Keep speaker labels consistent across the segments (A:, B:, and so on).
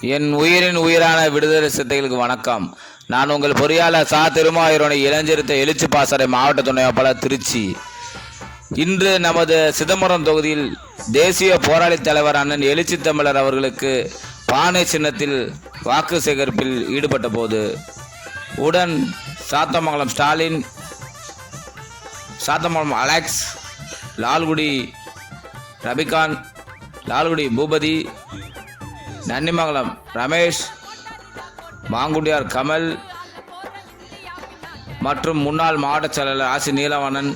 A: என் உயிரின் உயிரான விடுதலை சித்தைகளுக்கு வணக்கம். நான் உங்கள் பொறியாளர் சா. திருமாயூரணி இளஞ்சிறுத்தை எழுச்சி பாசறை மாவட்ட துணைப்பாளர் திருச்சி. இன்று நமது சிதம்பரம் தொகுதியில் தேசிய போராளி தலைவர் அண்ணன் எழுச்சி தமிழர் அவர்களுக்கு பானை சின்னத்தில் வாக்கு சேகரிப்பில் ஈடுபட்ட போது உடன் சாத்தமங்கலம் ஸ்டாலின் சாத்தமங்கலம் அலெக்ஸ் லால்குடி ரபிகான் லால்குடி பூபதி நன்னிமங்கலம் ரமேஷ் மாங்குடியார் கமல் மற்றும் முன்னாள் மாவட்ட செயலாளர் ஆசி நீலவணன்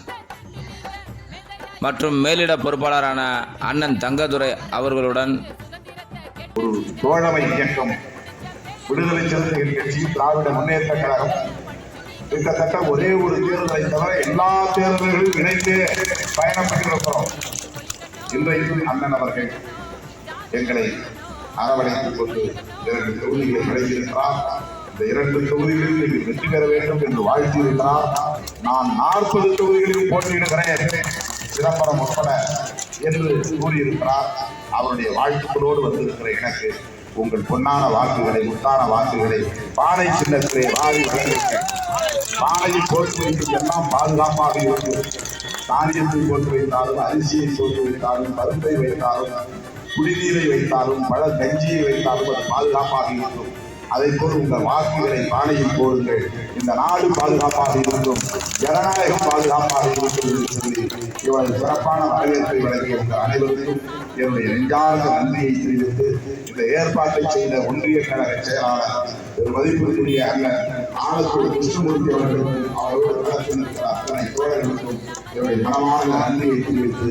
A: மற்றும் மேலிட பொறுப்பாளரான அண்ணன் தங்கதுரை அவர்களுடன்
B: ஒரு தோழமை இயக்கம். விடுதலை சிறுத்தைகள் கட்சி திராவிட முன்னேற்ற கழகம். கிட்டத்தட்ட ஒரே ஒரு தேர்தலை தவிர எல்லா தேர்தல்களும் இணைந்து பயணப்பட்டிருக்கிறோம் இன்றைக்கு அண்ணன் அவர்கள் எங்களை அரவணைத்துக் கொண்டு இரண்டு தொகுதிகளை கிடைத்திருக்கிறார் இந்த இரண்டு தொகுதிகளில் நீங்கள் வெற்றி பெற வேண்டும் என்று வாழ்த்தியிருக்கிறார். நான் நாற்பது தொகுதிகளில் போட்டியிடுகிறேன். சிதம்பரம் உட்பட என்று கூறியிருக்கிறார். அவருடைய வாழ்த்துக்களோடு வந்திருக்கிற எனக்கு உங்கள் பொன்னான வாக்குகளை முத்தான வாக்குகளை பானை சின்னத்திலே வாரி வழங்குங்க பானையை போட்டு வைத்து எல்லாம் பாதுகாப்பாக இருக்கும் தானியத்தை போட்டு வைத்தாலும் அரிசியை போட்டு வைத்தாலும் பருப்பை வைத்தாலும் குடிநீரை வைத்தாலும் பல கஞ்சியை வைத்தாலும் அது பாதுகாப்பாக இருக்கும். அதை போல் உங்கள் வாக்குகளை பானையில் போடுங்கள். இந்த நாடு பாதுகாப்பாக இருக்கும். ஜனநாயகம் பாதுகாப்பாக இருக்கும் என்று சொல்லி இவரது சிறப்பான வரவேற்பை வழங்கிய உங்கள் அனைவருக்கும் என்னுடைய நெஞ்சார்ந்த நன்றியை தெரிவித்து இந்த ஏற்பாட்டை செய்த ஒன்றிய கழக செயலாளர் ஒரு மதிப்பிற்குரிய அண்ணன் ஆனத்தூர் கிருஷ்ணமூர்த்தி அவர்களுக்கும் அவர்களோடு நடத்திருக்கிற அத்தனை தோழர்களுக்கும் என்னுடைய மனமான நன்றியை தெரிவித்து